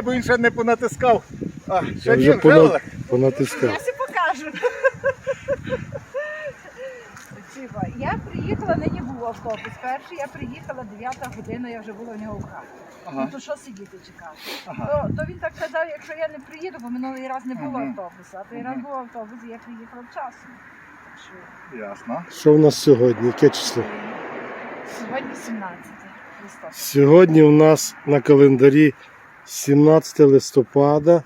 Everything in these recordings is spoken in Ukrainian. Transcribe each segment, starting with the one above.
Чекай, бо він ще не понатискав. А, Я ще вже ні, пона- понатискав. Я си покажу. Чива, Я приїхала, нині був автобус. Перший я приїхала 9 година, я вже була в нього в хаті. Ага. Ну то що сидіти чекати? Ага. То, то він так казав, якщо я не приїду, бо минулий раз не було Мгм. автобуса, а той раз був автобус, і я приїхала вчасно. Так що Ясно. Що в нас сьогодні? Яке число? сьогодні 17 листопада. Сьогодні у нас на календарі 17 листопада,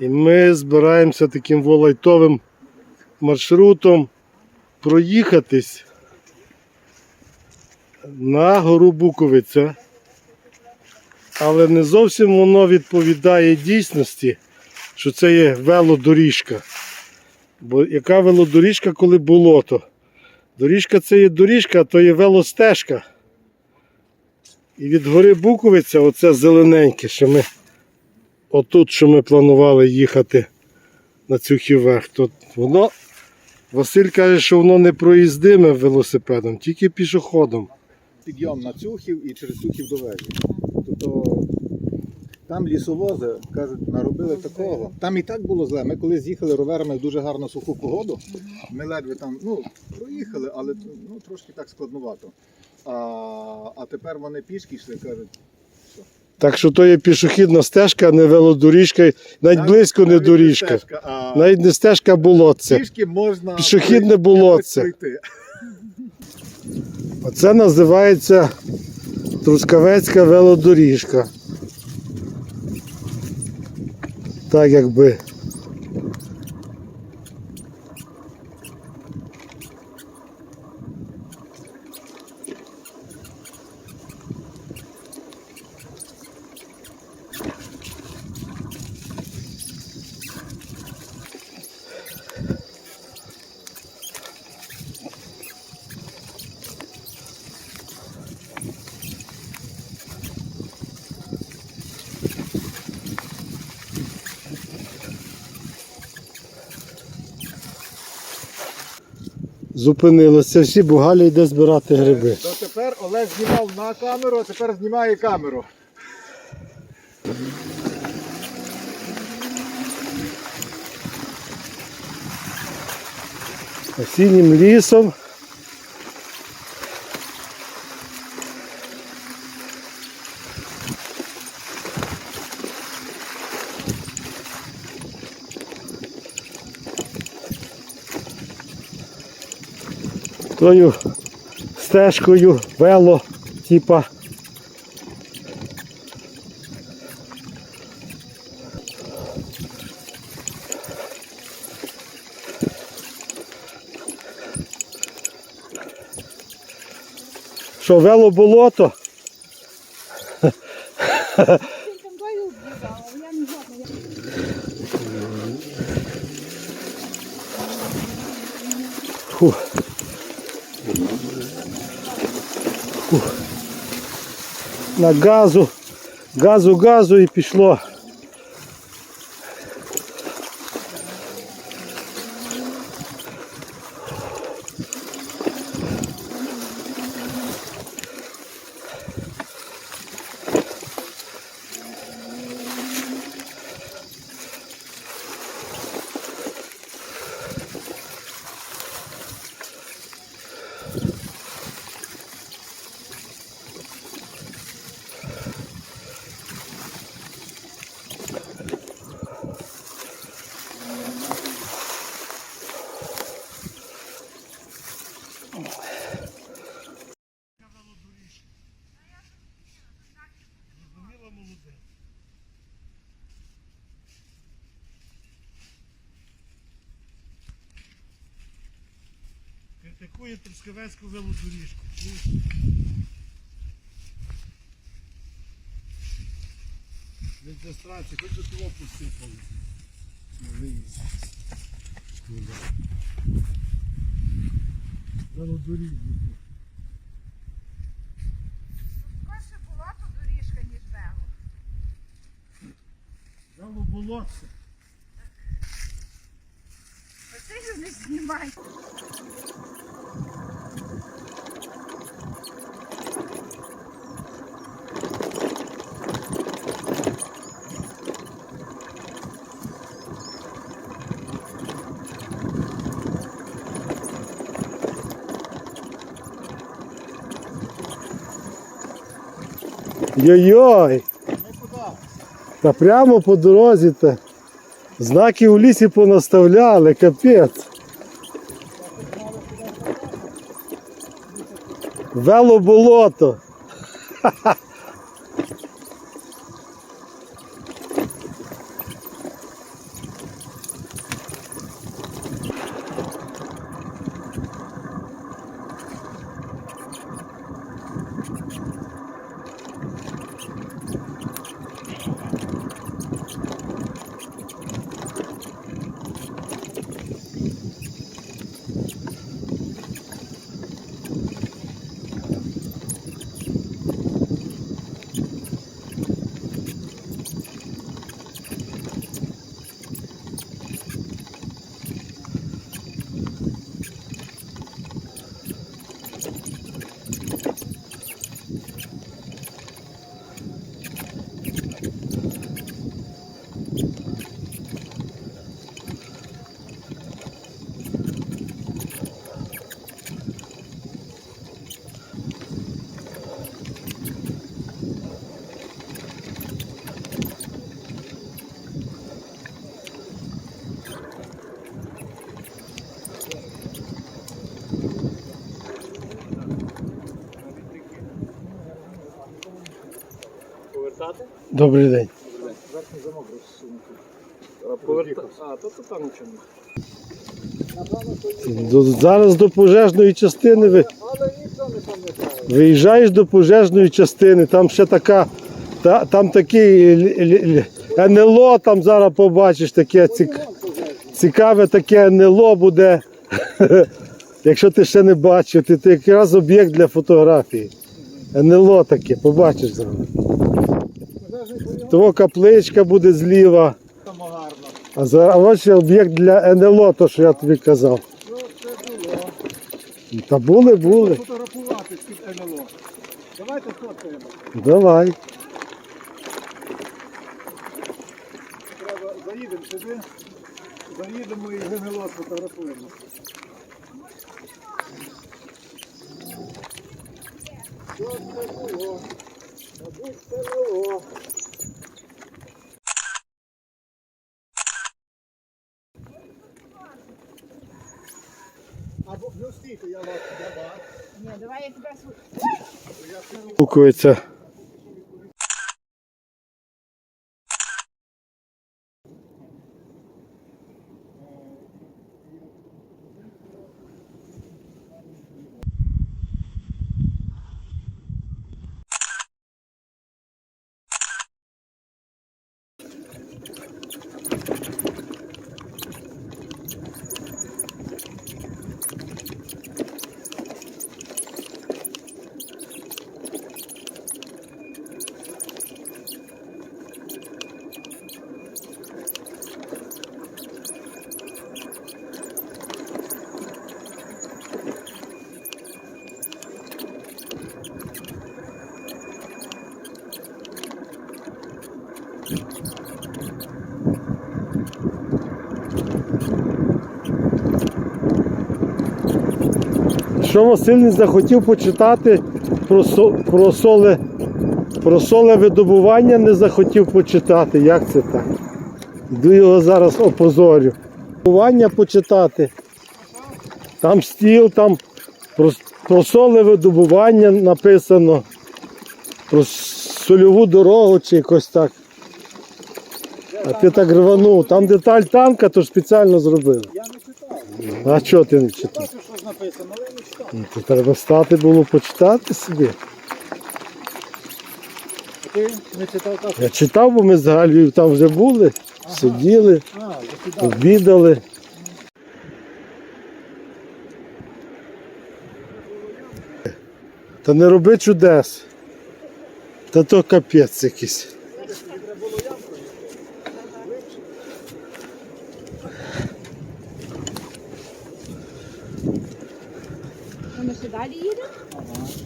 і ми збираємося таким волайтовим маршрутом проїхатись на гору Буковиця. Але не зовсім воно відповідає дійсності, що це є велодоріжка. Бо яка велодоріжка, коли болото? Доріжка це є доріжка, а то є велостежка. І від гори Буковиця, оце зелененьке, що ми отут, що ми планували їхати на цю хіверх, то воно, Василь каже, що воно не проїздиме велосипедом, тільки пішоходом. Підйом на Цюхів і через Цюхів до вежі. Тобто там лісовози, кажуть, наробили такого. Там і так було зле. Ми коли з'їхали роверами в дуже гарну суху погоду, ми ледве там ну, проїхали, але ну, трошки так складнувато. А, а тепер вони пішки йшли, кажуть, Так що то є пішохідна стежка, а не велодоріжка, навіть навіть- близько не навіть доріжка. стежка, а Навіть не стежка, а болотце. пішки можна Пішохідне болотце. пройти. Оце називається Трускавецька велодоріжка. Так якби. Зупинилося всі, бо Галя йде збирати гриби. То тепер Олег знімав на камеру, а тепер знімає камеру. осіннім лісом. Тою стежкою вело, типа. Що, вело болото? Фу. На газу, газу, газу і пішло. Критикує Трускавецьку велодоріжку. Реєстрації, хоч би того посипали. Велодоріжники. Скорше була то доріжка, ніж вело. Вело болотце. Василю не знімай. Йой-йой! Та прямо по дорозі та знаки у лісі понаставляли, капець. Вело болото. Добрий день. Верхній замок розсунутий. Поверта... А, то. Зараз до пожежної частини ви. Виїжджаєш до пожежної частини, там ще така, та, там такий НЛО, там зараз побачиш таке цік, цікаве таке НЛО буде. Якщо ти ще не бачив, ти, ти якраз об'єкт для фотографії. НЛО таке, побачиш зараз. Того капличка буде зліва, а зараз об'єкт для НЛО, то що я тобі казав. Та були, були. Фотографувати під НЛО. Давайте сфоткаємо. Давай. Треба заїдемо сюди. Заїдемо і ГНЛО сфотографуємо. Що це було? Мабуть, це НЛО. Або Що Василь захотів почитати про, про, соле, про солевидобування, не захотів почитати. Як це так? Йду його зараз опозорю. Видобування почитати. Там стіл, там про, про солевидобування написано. Про сольову дорогу чи якось так. А ти так рванув. Там деталь танка, то спеціально зробили. А чого ти не читав? Ну, то треба стати було почитати собі. Я читав, бо ми Галією там вже були, сиділи, А, обідали. Та не роби чудес. Та то капець якийсь. Ну, Ми ще далі їдемо?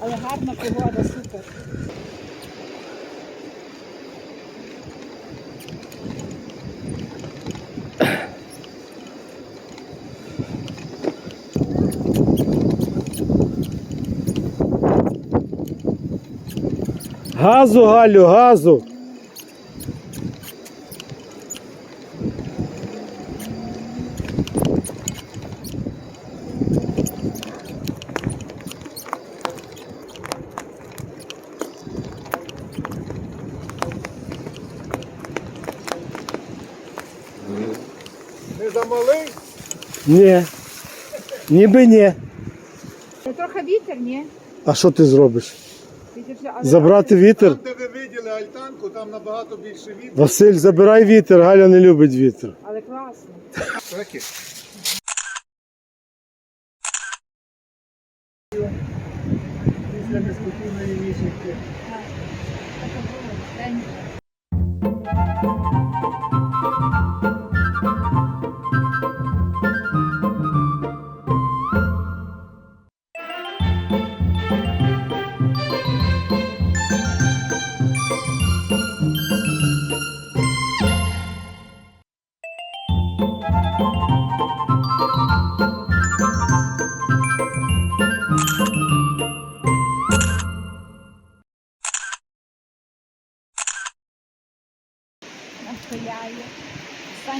Але гарна погода, супер. Газу, Галю, газу. Ні. Ніби ні. Це трохи вітер, ні? А що ти зробиш? Вітер, але- Забрати вітер? Там, де ви виділи альтанку, там набагато більше вітру. Василь, забирай вітер, Галя не любить вітер. Але класно. Після неспокійної вісімки. День.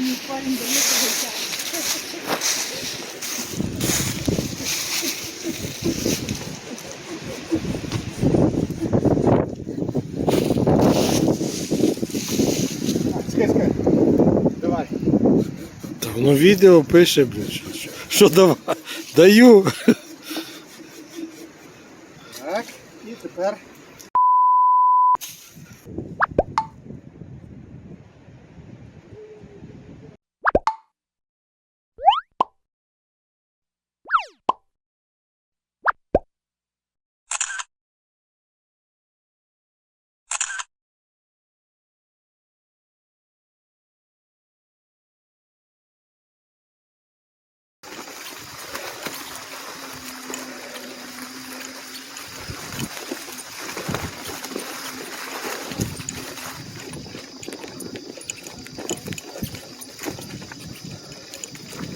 Життя. Скай, скай. Давай. Та відео пише, блін. Що, що давай? Даю. Так. І тепер